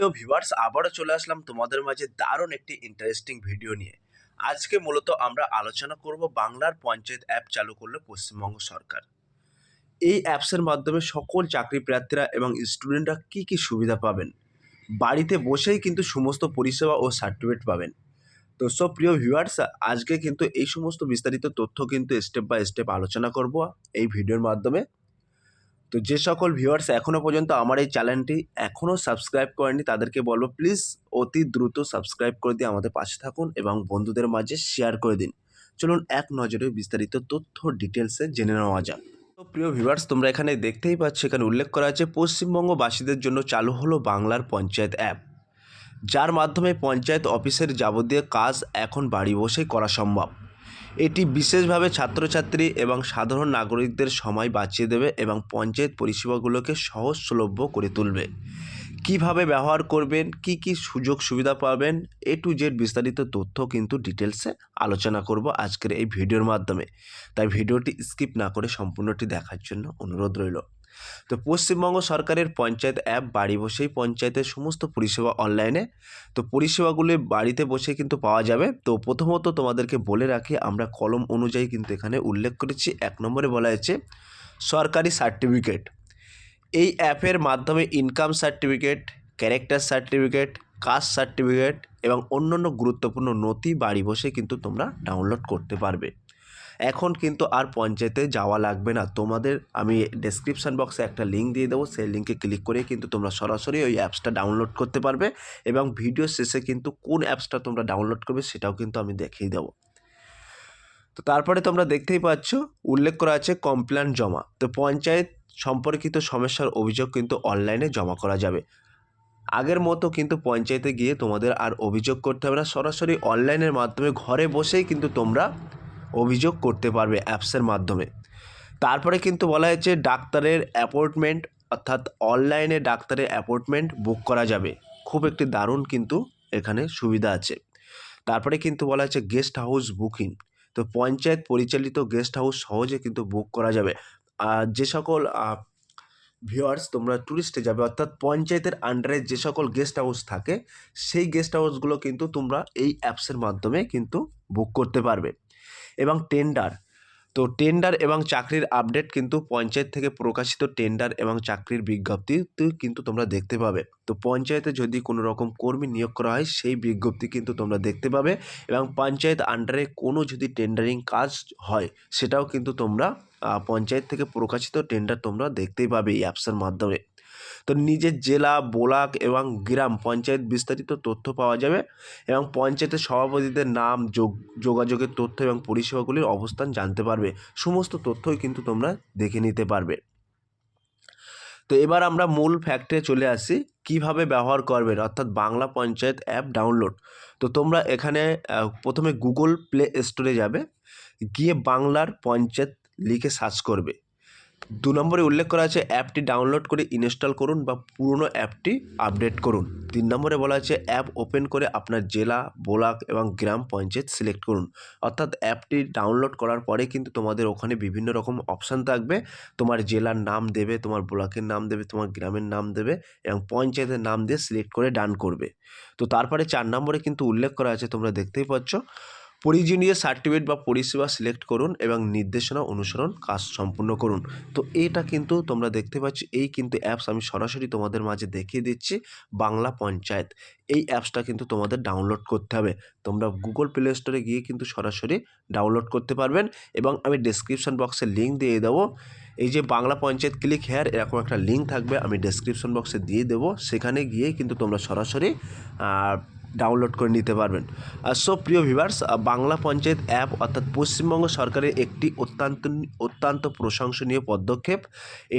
তো ভিউয়ার্স আবারও চলে আসলাম তোমাদের মাঝে দারুণ একটি ইন্টারেস্টিং ভিডিও নিয়ে। আজকে মূলত আমরা আলোচনা করব বাংলার পঞ্চায়েত অ্যাপ চালু করল পশ্চিমবঙ্গ সরকার। এই অ্যাপসের মাধ্যমে সকল চাকরি প্রার্থীরা এবং স্টুডেন্টরা কী কী সুবিধা পাবেন? বাড়িতে বসেই কিন্তু সমস্ত পরিষেবা ও সার্টিফিকেট পাবেন। তো সব প্রিয় ভিউয়ার্স আজকে কিন্তু এই সমস্ত বিস্তারিত তথ্য কিন্তু স্টেপ বাই স্টেপ আলোচনা করব এই ভিডিওর মাধ্যমে। তো যে সকল ভিউয়ার্স এখনও পর্যন্ত আমার এই চ্যানেলটি এখনও সাবস্ক্রাইব করেনি তাদেরকে বলব প্লিজ অতি দ্রুত সাবস্ক্রাইব করে দিয়ে আমাদের পাশে থাকুন এবং বন্ধুদের মাঝে শেয়ার করে দিন। চলুন এক নজরে বিস্তারিত তথ্য ডিটেলসে জেনে নেওয়া যাক। তো প্রিয় ভিউয়ার্স তোমরা এখানে দেখতেই পাচ্ছ, এখানে উল্লেখ করা আছে, পশ্চিমবঙ্গবাসীদের জন্য চালু হলো বাংলার পঞ্চায়েত অ্যাপ যার মাধ্যমে পঞ্চায়েত অফিসের যাবতীয় কাজ এখন বাড়ি বসেই করা সম্ভব। এটি বিশেষভাবে ছাত্রছাত্রী এবং সাধারণ নাগরিকদের সময় বাঁচিয়ে দেবে এবং পঞ্চায়েত পরিষেবাগুলোকে সহজলভ্য করে তুলবে। কীভাবে ব্যবহার করবেন, কি কি সুযোগ সুবিধা পাবেন, এ টু জেড বিস্তারিত তথ্য কিন্তু ডিটেলসে আলোচনা করব আজকের এই ভিডিওর মাধ্যমে। তাই ভিডিওটি স্কিপ না করে সম্পূর্ণটি দেখার জন্য অনুরোধ রইল। তো পশ্চিমবঙ্গ সরকারের পঞ্চায়েত অ্যাপ, বাড়ি বসেই পঞ্চায়েতের সমস্ত পরিষেবা অনলাইনে তো পরিষেবাগুলি বাড়িতে বসে কিন্তু পাওয়া যাবে। তো প্রথমত তোমাদেরকে বলে রাখি, আমরা কলম অনুযায়ী কিন্তু এখানে উল্লেখ করেছি, এক নম্বরে বলা হয়েছে, সরকারি সার্টিফিকেট এই অ্যাপের মাধ্যমে income certificate character certificate caste certificate এবং অন্যান্য গুরুত্বপূর্ণ নথি বাড়ি বসে কিন্তু তোমরা ডাউনলোড করতে পারবে। এখন কিন্তু আর পঞ্চায়েতে যাওয়া লাগবে না। তোমাদের আমি ডেসক্রিপশান বক্সে একটা লিঙ্ক দিয়ে দেবো। সেই লিঙ্কে ক্লিক করে কিন্তু তোমরা সরাসরি ওই অ্যাপসটা ডাউনলোড করতে পারবে এবং ভিডিও শেষে কিন্তু কোন অ্যাপসটা তোমরা ডাউনলোড করবে সেটাও কিন্তু আমি দেখিয়ে দেবো। তো তারপরে তোমরা দেখতেই পাচ্ছ, উল্লেখ করা আছে কমপ্লেন জমা। তো পঞ্চায়েত সম্পর্কিত সমস্যার অভিযোগ কিন্তু অনলাইনে জমা করা যাবে। আগের মতো কিন্তু পঞ্চায়েতে গিয়ে তোমাদের আর অভিযোগ করতে হবে না। সরাসরি অনলাইনের মাধ্যমে ঘরে বসেই কিন্তু তোমরা অভিযোগ করতে পারবে অ্যাপসের মাধ্যমে। তারপরে কিন্তু বলা হয়েছে ডাক্তারের অ্যাপয়েন্টমেন্ট, অর্থাৎ অনলাইনে ডাক্তারের অ্যাপয়েন্টমেন্ট বুক করা যাবে। খুব একটি দারুণ কিন্তু এখানে সুবিধা আছে। তারপরে কিন্তু বলা হয়েছে গেস্ট হাউস বুকিং। তো পঞ্চায়েত পরিচালিত গেস্ট হাউস সহজে কিন্তু বুক করা যাবে। আর যে সকল ভিওয়ার্স তোমরা ট্যুরিস্টে যাবে, অর্থাৎ পঞ্চায়েতের আন্ডারে যে সকল গেস্ট হাউস থাকে, সেই গেস্ট হাউসগুলো কিন্তু তোমরা এই অ্যাপসের মাধ্যমে কিন্তু বুক করতে পারবে। এবং টেন্ডার তো টেন্ডার এবং চাকরির আপডেট কিন্তু পঞ্চায়েত থেকে প্রকাশিত টেন্ডার এবং চাকরির বিজ্ঞপ্তি কিন্তু তোমরা দেখতে পাবে। তো পঞ্চায়েতে যদি কোনো রকম কর্মী নিয়োগ করা হয়, সেই বিজ্ঞপ্তি কিন্তু তোমরা দেখতে পাবে এবং পঞ্চায়েত আন্ডারে কোনো যদি টেন্ডারিং কাজ হয়, সেটাও কিন্তু তোমরা পঞ্চায়েত থেকে প্রকাশিত টেন্ডার তোমরা দেখতেই পাবে এই অ্যাপসের মাধ্যমে। তো নিজের জেলা, ব্লক এবং গ্রাম পঞ্চায়েত বিস্তারিত তথ্য পাওয়া যাবে এবং পঞ্চায়েতের সভাপতিদের নাম, যোগ, যোগাযোগের তথ্য এবং পরিষেবাগুলির অবস্থান জানতে পারবে। সমস্ত তথ্যই কিন্তু তোমরা দেখে নিতে পারবে। তো এবার আমরা মূল ফ্যাক্টে চলে আসি, কীভাবে ব্যবহার করবেন? অর্থাৎ বাংলা পঞ্চায়েত অ্যাপ ডাউনলোড তো তোমরা এখানে প্রথমে গুগল প্লে স্টোরে যাবে, গিয়ে বাংলার পঞ্চায়েত লিখে সার্চ করবে। দু নম্বরে উল্লেখ করা আছে, অ্যাপটি ডাউনলোড করে ইনস্টল করুন বা পুরনো অ্যাপটি আপডেট করুন। তিন নম্বরে বলা আছে, অ্যাপ ওপেন করে আপনার জেলা, ব্লক এবং গ্রাম পঞ্চায়েত সিলেক্ট করুন। অর্থাৎ অ্যাপটি ডাউনলোড করার পরে কিন্তু তোমাদের ওখানে বিভিন্ন রকম অপশান থাকবে। তোমার জেলার নাম দেবে, তোমার ব্লকের নাম দেবে, তোমার গ্রামের নাম দেবে এবং পঞ্চায়েতের নাম দিয়ে সিলেক্ট করে ডান করবে। তো তারপরে চার নম্বরে কিন্তু উল্লেখ করা আছে, তোমরা দেখতেই পাচ্ছ। প্রয়োজনীয় সার্টিফিকেট বা পরিষেবা সিলেক্ট করুন এবং নির্দেশনা অনুসরণ কাজ সম্পূর্ণ করুন। তো এটা কিন্তু তোমরা দেখতে পাচ্ছ, এই কিন্তু অ্যাপস আমি সরাসরি তোমাদের মাঝে দেখিয়ে দিচ্ছি বাংলা পঞ্চায়েত। এই অ্যাপসটা কিন্তু তোমাদের ডাউনলোড করতে হবে। তোমরা গুগল প্লে স্টোরে গিয়ে কিন্তু সরাসরি ডাউনলোড করতে পারবেন এবং আমি ডেসক্রিপশন বক্সে লিঙ্ক দিয়ে দেবো। এই যে বাংলা পঞ্চায়েত ক্লিক হেয়ার এরকম একটা লিঙ্ক থাকবে, আমি ডেসক্রিপশন বক্সে দিয়ে দেবো। সেখানে গিয়ে কিন্তু তোমরা সরাসরি ডাউনলোড করে নিতে পারবেন। আর সব প্রিয় ভিভার্স বাংলা পঞ্চায়েত অ্যাপ অর্থাৎ পশ্চিমবঙ্গ সরকারের একটি অত্যন্ত অত্যন্ত প্রশংসনীয় পদক্ষেপ।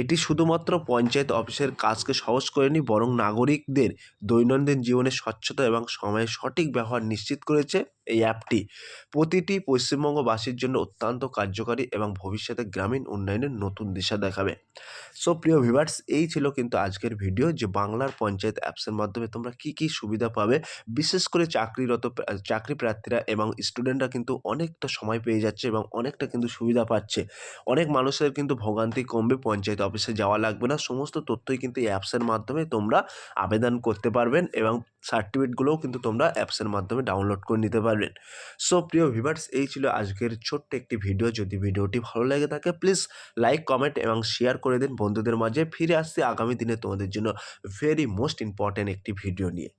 এটি শুধুমাত্র পঞ্চায়েত অফিসের কাজকে সহজ করেনি, বরং নাগরিকদের দৈনন্দিন জীবনে স্বচ্ছতা এবং সময়ের সঠিক ব্যবহার নিশ্চিত করেছে। এই অ্যাপটি। প্রতিটি পশ্চিমবঙ্গবাসীর জন্য অত্যন্ত কার্যকারী এবং ভবিষ্যতে গ্রামীণ উন্নয়নের নতুন দিশা দেখাবে। সো প্রিয় ভিভার্স এই ছিল কিন্তু আজকের ভিডিও যে বাংলার পঞ্চায়েত অ্যাপসের মাধ্যমে তোমরা কি কি সুবিধা পাবে। বিশেষ করে চাকরিরত চাকরি প্রার্থীরা এবং স্টুডেন্টরা কিন্তু অনেকটা সময় পেয়ে যাচ্ছে এবং অনেকটা কিন্তু সুবিধা পাচ্ছে। অনেক মানুষের কিন্তু ভোগান্তি কমবে, পঞ্চায়েত অফিসে যাওয়া লাগবে না। সমস্ত তথ্যই কিন্তু এই অ্যাপসের মাধ্যমে তোমরা আবেদন করতে পারবেন এবং সার্টিফিকেটগুলোও কিন্তু তোমরা অ্যাপসের মাধ্যমে ডাউনলোড করে নিতে পারবেন। সো, প্রিয় ভিভার্স এই ছিল আজকের ছোট্ট একটি ভিডিও। যদি ভিডিওটি ভালো লেগে থাকে, প্লিজ লাইক, কমেন্ট এবং শেয়ার করে দিন। বন্ধুদের মাঝে ফিরে আসছি আগামী দিনে তোমাদের জন্য ভেরি মোস্ট ইম্পর্ট্যান্ট একটি ভিডিও নিয়ে।